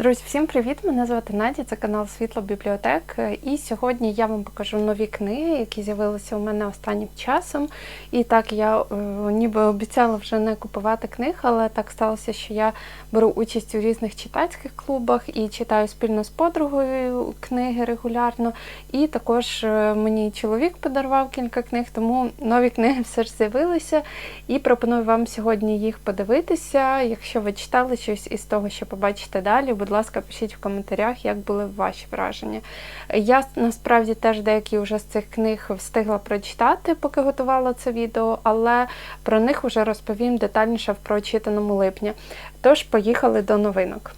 Друзі, всім привіт! Мене звати Надя, це канал Світло Бібліотек. І сьогодні я вам покажу нові книги, які з'явилися у мене останнім часом. І так я е, ніби обіцяла вже не купувати книг, але так сталося, що я беру участь у різних читацьких клубах і читаю спільно з подругою книги регулярно. І також е, мені чоловік подарував кілька книг, тому нові книги все ж з'явилися. І пропоную вам сьогодні їх подивитися. Якщо ви читали щось із того, що побачите далі, будь ласка, пишіть в коментарях, як були ваші враження. Я насправді теж деякі вже з цих книг встигла прочитати, поки готувала це відео, але про них вже розповім детальніше в прочитаному липні. Тож, поїхали до новинок.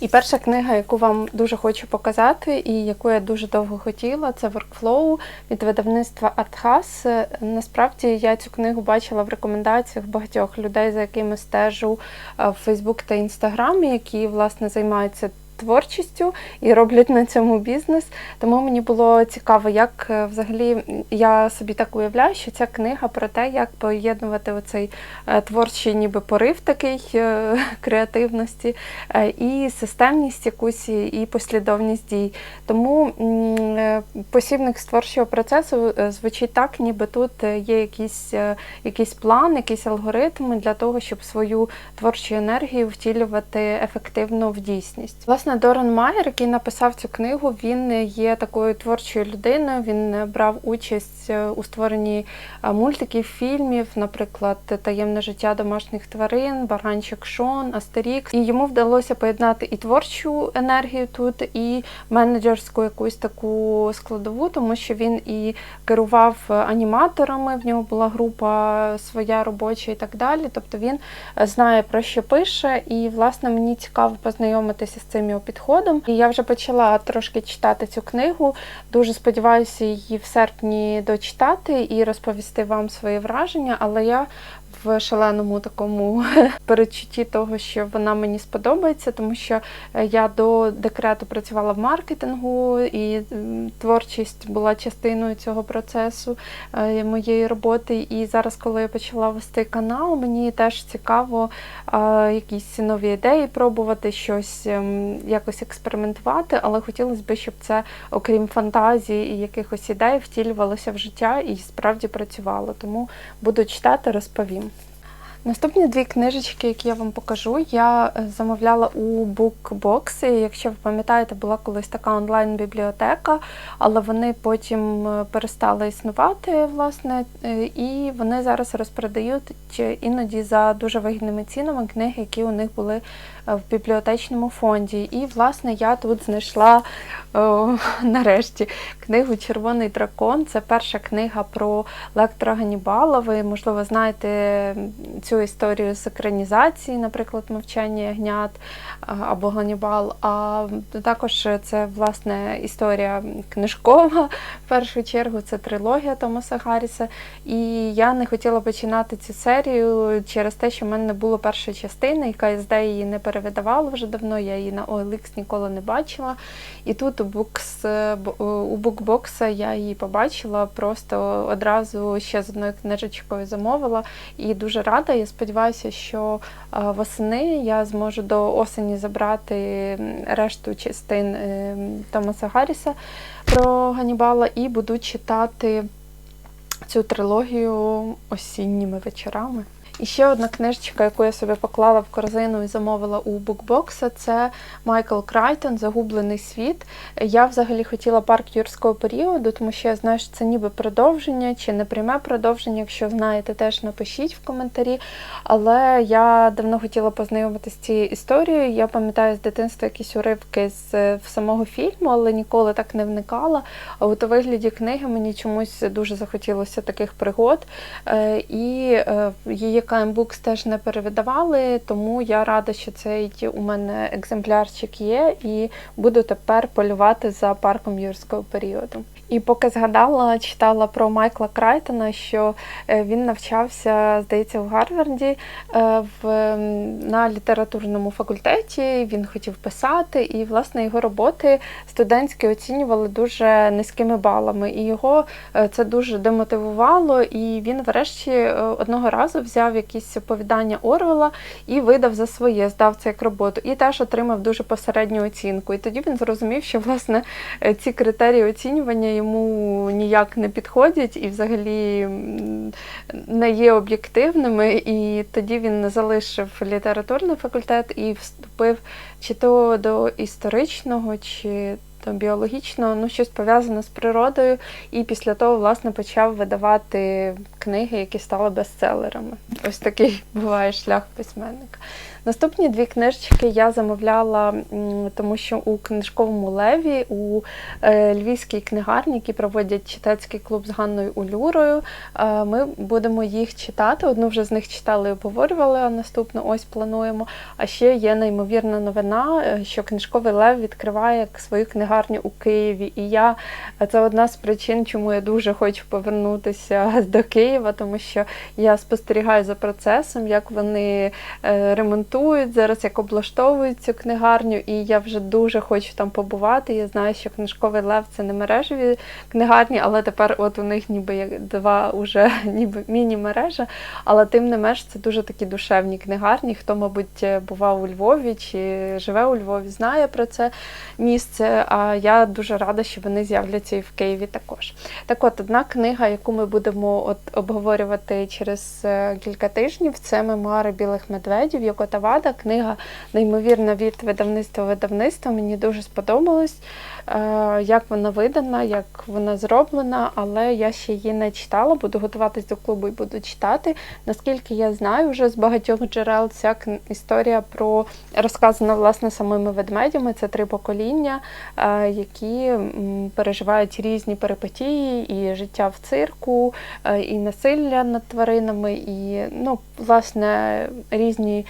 І перша книга, яку вам дуже хочу показати, і яку я дуже довго хотіла, це Workflow від видавництва Артхас. Насправді я цю книгу бачила в рекомендаціях багатьох людей, за якими стежу в Фейсбук та Інстаграмі, які власне займаються. Творчістю і роблять на цьому бізнес. Тому мені було цікаво, як е, взагалі я собі так уявляю, що ця книга про те, як поєднувати оцей е, творчий ніби порив такий е, креативності і системність якусь і послідовність дій. Тому посібник з творчого процесу звучить так, ніби тут є якийсь, якийсь план, якийсь алгоритм для того, щоб свою творчу енергію втілювати ефективно в дійсність. Власне, Доран Майер, який написав цю книгу, він є такою творчою людиною. Він брав участь у створенні мультиків, фільмів, наприклад, Таємне життя домашніх тварин, Баранчик Шон, Астерікс. І йому вдалося поєднати і творчу енергію тут, і менеджерську якусь таку складову, тому що він і керував аніматорами. В нього була група своя робоча і так далі. Тобто він знає про що пише, і власне мені цікаво познайомитися з цим його підходом. І я вже почала трошки читати цю книгу. Дуже сподіваюся її в серпні дочитати і розповісти вам свої враження, але я в шаленому такому передчутті того, що вона мені сподобається, тому що е, я до декрету працювала в маркетингу, і творчість була частиною цього процесу е, моєї роботи. І зараз, коли я почала вести канал, мені теж цікаво якісь нові ідеї пробувати, щось ем, якось експериментувати, але хотілося б, щоб це, окрім фантазії і якихось ідей, втілювалося в життя і справді працювало. Тому буду читати, розповім. Наступні дві книжечки, які я вам покажу, я е, замовляла у BookBox. Якщо ви пам'ятаєте, була колись така онлайн-бібліотека, але вони потім е, перестали існувати, власне, е, і вони зараз розпродають іноді за дуже вигідними цінами книги, які у них були в бібліотечному фонді. І, власне, я тут знайшла о, нарешті книгу Червоний дракон. Це перша книга про Лектора Ганібала. Ви, можливо, знаєте цю історію з екранізації, наприклад, мовчання ягнят або Ганібал. А також це власне історія книжкова. В першу чергу це трилогія Томаса Гарріса. І я не хотіла починати цю серію через те, що в мене не було першої частини, яка КСД її не перевидавала вже давно, я її на OLX ніколи не бачила. І тут у букс, у букбокса я її побачила, просто одразу ще з одною книжечкою замовила і дуже рада. Я сподіваюся, що восени я зможу до осені забрати решту частин е, Томаса Гарріса про Ганібала і буду читати цю трилогію осінніми вечорами. І ще одна книжечка, яку я собі поклала в корзину і замовила у букбокса, це Майкл Крайтон Загублений світ. Я взагалі хотіла парк юрського періоду, тому що я знаю, що це ніби продовження чи не пряме продовження. Якщо знаєте, теж напишіть в коментарі. Але я давно хотіла познайомитися з цією історією. Я пам'ятаю з дитинства якісь уривки з самого фільму, але ніколи так не вникала. А от у вигляді книги мені чомусь дуже захотілося таких пригод. Е, і е, її KM Books теж не перевидавали, тому я рада, що цей у мене екземплярчик є, і буду тепер полювати за парком юрського періоду. І поки згадала, читала про Майкла Крайтона, що е, він навчався, здається, в Гарварді е, в, на літературному факультеті. Він хотів писати, і власне його роботи студентські оцінювали дуже низькими балами. І його е, це дуже демотивувало. І він, врешті, одного разу взяв якісь оповідання Орвела і видав за своє, здав це як роботу, і теж отримав дуже посередню оцінку. І тоді він зрозумів, що власне ці критерії оцінювання йому ніяк не підходять і взагалі не є об'єктивними. І тоді він залишив літературний факультет і вступив чи то до історичного, чи до біологічного, ну щось пов'язане з природою, і після того, власне, почав видавати книги, які стали бестселерами. Ось такий буває шлях письменника. Наступні дві книжечки я замовляла, тому що у книжковому леві у е, львівській книгарні, які проводять читацький клуб з Ганною Улюрою, е, ми будемо їх читати. Одну вже з них читали і обговорювали, а наступну ось плануємо. А ще є неймовірна новина, е, що книжковий лев відкриває свою книгарню у Києві. І я це одна з причин, чому я дуже хочу повернутися до Києва, тому що я спостерігаю за процесом, як вони е, ремонтують зараз, як облаштовують цю книгарню, і я вже дуже хочу там побувати. Я знаю, що книжковий лев це не мережеві книгарні, але тепер от у них ніби як два уже ніби міні-мережа. Але тим не менш це дуже такі душевні книгарні. Хто, мабуть, бував у Львові чи живе у Львові, знає про це місце. А я дуже рада, що вони з'являться і в Києві також. Так от, одна книга, яку ми будемо от обговорювати через е, кілька тижнів, це мемуари білих медведів Йоко Тавада. Книга неймовірна від видавництва видавництва. Мені дуже сподобалось, як вона видана, як вона зроблена, але я ще її не читала. Буду готуватись до клубу і буду читати. Наскільки я знаю, вже з багатьох джерел ця історія про розказана власне самими ведмедями. Це три покоління, е, які переживають різні перипетії, і життя в цирку, е, і насилля над тваринами, і ну, власне різні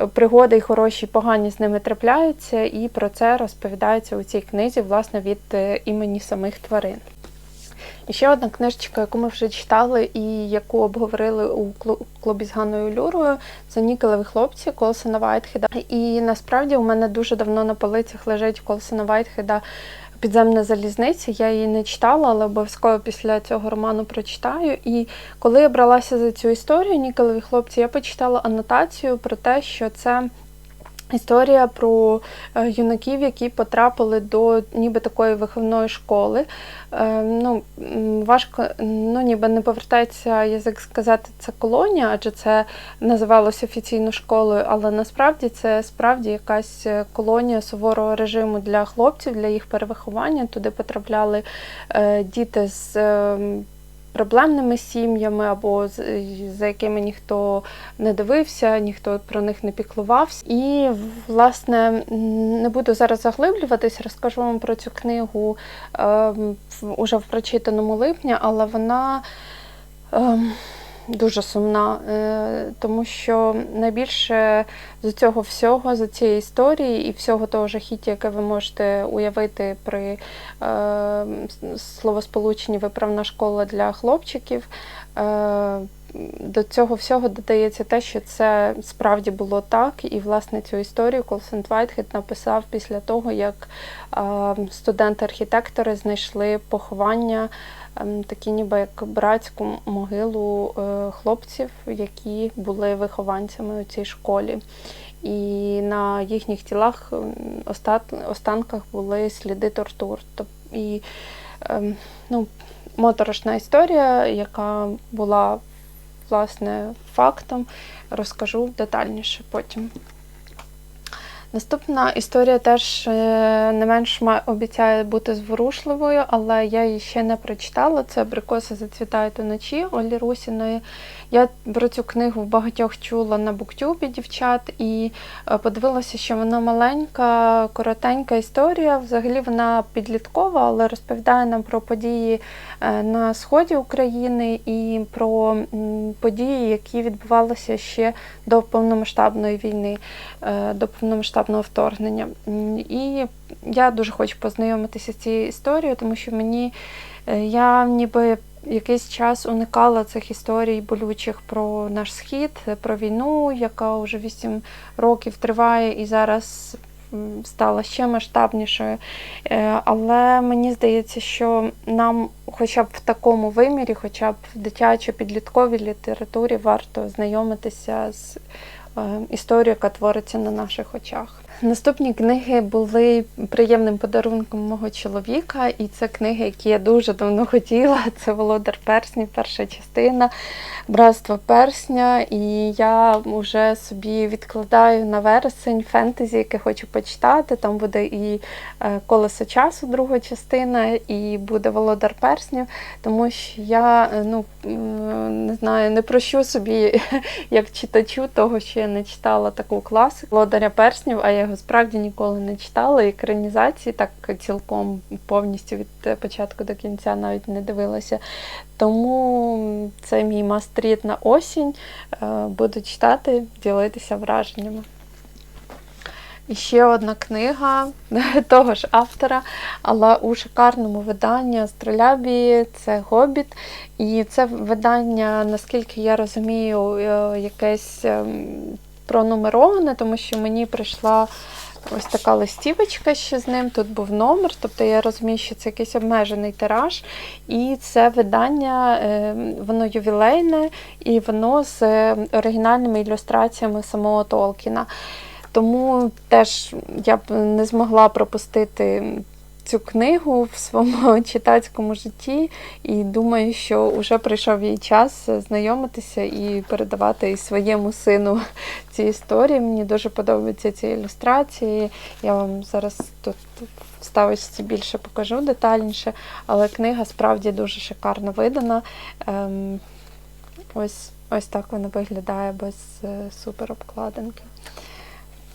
е, пригоди, і хороші, і погані з ними трапляються, і про це розповідається у цій книзі, власне, від е, імені самих тварин. І ще одна книжечка, яку ми вже читали і яку обговорили у клубі з Ганною Люрою, це Нікелеві хлопці Колсона Вайтхеда. І насправді у мене дуже давно на полицях лежить Колсона Вайтхеда Підземна залізниця. Я її не читала, але обов'язково після цього роману прочитаю. І коли я бралася за цю історію Нікелеві хлопці, я почитала анотацію про те, що це. Історія про е, юнаків, які потрапили до ніби такої виховної школи. Е, ну, важко, ну ніби не повертається язик сказати це колонія, адже це називалося офіційно школою, але насправді це справді якась е, колонія суворого режиму для хлопців, для їх перевиховання. Туди потрапляли діти з. Проблемними сім'ями або за якими ніхто не дивився, ніхто про них не піклувався. І, власне, не буду зараз заглиблюватись, розкажу вам про цю книгу е, уже в прочитаному липні, але вона. Е, Дуже сумна, е, тому що найбільше з цього всього, з цієї історії і всього того жахіття, яке ви можете уявити при е, словосполученні виправна школа для хлопчиків. Е, до цього всього додається те, що це справді було так, і власне цю історію Колсент Вайтхед написав після того, як студенти-архітектори знайшли поховання, такі ніби як братську могилу е, хлопців, які були вихованцями у цій школі. І на їхніх тілах останках були сліди тортур. І ем, ну, моторошна історія, яка була власне фактом, розкажу детальніше потім. Наступна історія теж е, не менш обіцяє бути зворушливою, але я її ще не прочитала. Це Абрикоси зацвітають уночі Олі Русіної. Я про цю книгу в багатьох чула на буктюбі дівчат і е, подивилася, що вона маленька, коротенька історія. Взагалі вона підліткова, але розповідає нам про події е, на сході України і про події, які відбувалися ще до повномасштабної війни, до повномасштабного вторгнення. І я дуже хочу познайомитися з цією історією, тому що мені е, я ніби якийсь час уникала цих історій болючих про наш схід, про війну, яка вже 8 років триває і зараз стала ще масштабнішою. Е, Але мені здається, що нам, хоча б в такому вимірі, хоча б в дитячо-підлітковій літературі, варто знайомитися з е, історією, яка твориться на наших очах. Наступні книги були приємним подарунком мого чоловіка, і це книги, які я дуже давно хотіла. Це Володар Перснів, перша частина, Братство Персня. І я вже собі відкладаю на вересень фентезі, яке хочу почитати. Там буде і е, Колесо часу, друга частина, і буде Володар Перснів, тому що я е, ну, не знаю, не прощу собі як читачу того, що я не читала таку класику Володаря Перснів, а я його справді ніколи не читала. Екранізації так цілком повністю від е, початку до кінця навіть не дивилася. Тому це мій мастріт на осінь. Е, Буду читати, ділитися враженнями. І ще одна книга того ж автора, але у шикарному виданні Астролябії це Гобіт. І це видання, наскільки я розумію, е, якесь ем, пронумероване, тому що мені прийшла ось така листівочка ще з ним. Тут був номер, тобто я розумію, що це якийсь обмежений тираж. І це видання, е, воно ювілейне, і воно з е, оригінальними ілюстраціями самого Толкіна. Тому теж я б не змогла пропустити цю книгу в своєму читацькому житті, і думаю, що вже прийшов їй час знайомитися і передавати своєму сину ці історії. Мені дуже подобаються ці ілюстрації. Я вам зараз тут в ставочці більше покажу детальніше, але книга справді дуже шикарно видана. Ем, ось, ось так вона виглядає без е, суперобкладинки.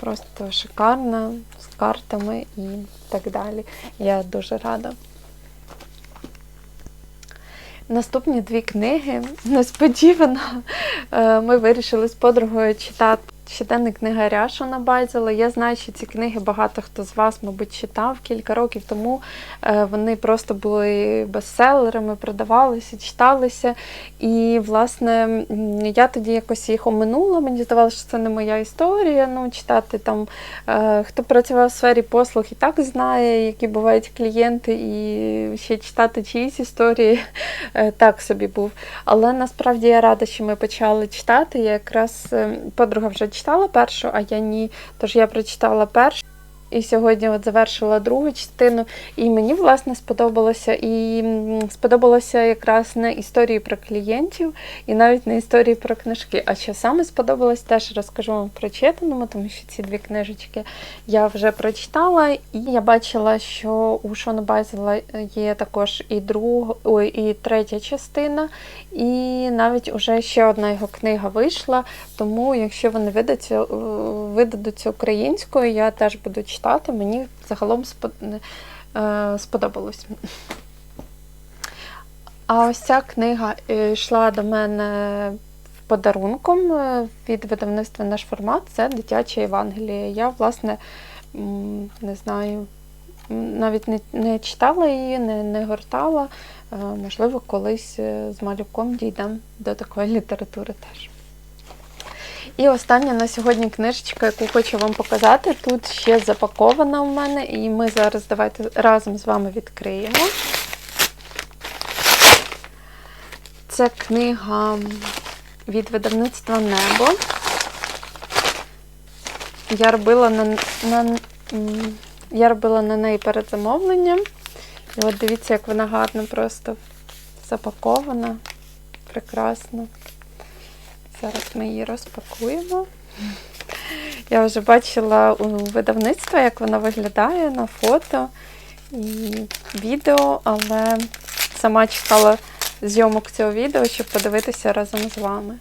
Просто шикарна, з картами і так далі. Я дуже рада. Наступні дві книги несподівано е, ми вирішили з подругою читати щоденник книгаря Шона Байзела. Я знаю, що ці книги багато хто з вас, мабуть, читав кілька років тому. Е, Вони просто були бестселерами, продавалися, читалися. І, власне, я тоді якось їх оминула. Мені здавалося, що це не моя історія. Ну, читати там, е, хто працював в сфері послуг і так знає, які бувають клієнти, і ще читати чиїсь історії е, так собі був. Але насправді я рада, що ми почали читати. Я якраз е, подруга вже читала першу, а я ні. Тож я прочитала першу. І сьогодні от завершила другу частину, і мені власне сподобалося. І сподобалося якраз не історії про клієнтів, і навіть не історії про книжки. А що саме сподобалось, теж розкажу вам прочитаному, тому що ці дві книжечки я вже прочитала, і я бачила, що у Шона Байзела є також і друга, ой, і третя частина, і навіть уже ще одна його книга вийшла. Тому, якщо вони видаться, е, видадуться українською, я теж буду читати. Мені загалом е, сподобалось. А ось ця книга йшла до мене подарунком е, від видавництва наш формат це дитяча Євангеліє. Я, власне, не знаю, навіть не, не читала її, не, не гортала. Е, Можливо, колись з малюком дійдемо до такої літератури теж. І остання на сьогодні книжечка, яку хочу вам показати. Тут ще запакована у мене, і ми зараз давайте разом з вами відкриємо. Це книга від видавництва Небо. Я робила на, на, я робила на неї передзамовлення. І от дивіться, як вона гарно просто запакована. Прекрасно. Зараз ми її розпакуємо. Я вже бачила у видавництва, як вона виглядає на фото і відео, але сама чекала зйомок цього відео, щоб подивитися разом з вами.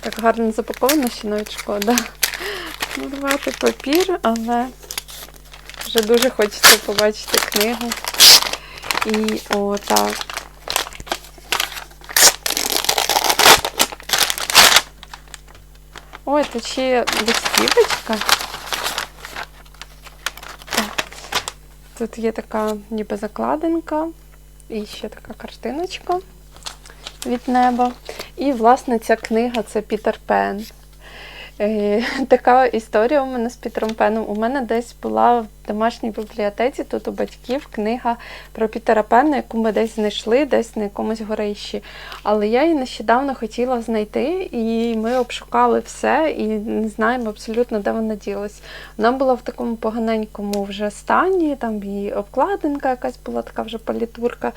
Так гарно запаковано, що навіть шкода. Рвати папір, але вже дуже хочеться побачити книгу. І отак. Ой, тут ще листівочка. Тут є така ніби закладинка і ще така картиночка від неба. І, власне, ця книга це Пітер Пен. Е, Така історія у мене з Пітером Пеном. У мене десь була домашній бібліотеці, тут у батьків книга про Пітера Пена, яку ми десь знайшли, десь на якомусь горищі. Але я її нещодавно хотіла знайти, і ми обшукали все і не знаємо абсолютно, де вона ділась. Вона була в такому поганенькому вже стані, там і обкладинка якась була така вже політурка,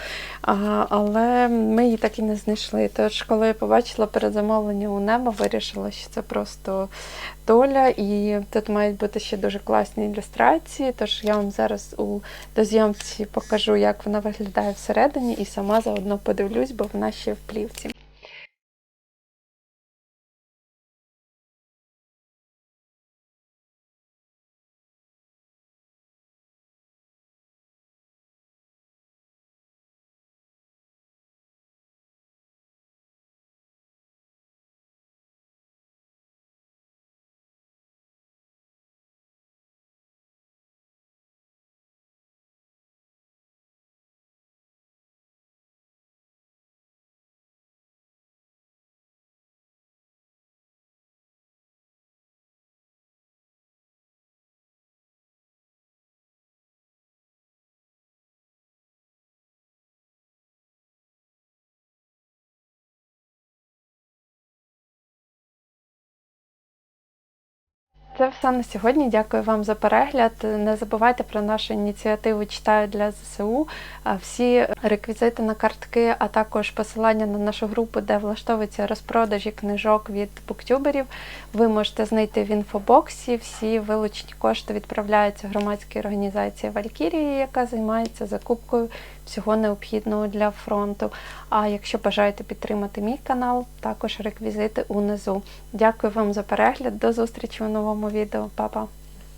але ми її так і не знайшли. Тож, коли я побачила передзамовлення у небо, вирішила, що це просто доля, і тут мають бути ще дуже класні ілюстрації. Тож я вам зараз у дозйомці покажу, як вона виглядає всередині, і сама заодно подивлюсь, бо вона ще в плівці. Це все на сьогодні. Дякую вам за перегляд. Не забувайте про нашу ініціативу Читаю для ЗСУ. Всі реквізити на картки, а також посилання на нашу групу, де влаштовуються розпродажі книжок від буктюберів. Ви можете знайти в інфобоксі. Всі вилучені кошти відправляються громадській організації Валькірії, яка займається закупкою всього необхідного для фронту. А якщо бажаєте підтримати мій канал, також реквізити унизу. Дякую вам за перегляд. До зустрічі у новому відео. Па-па!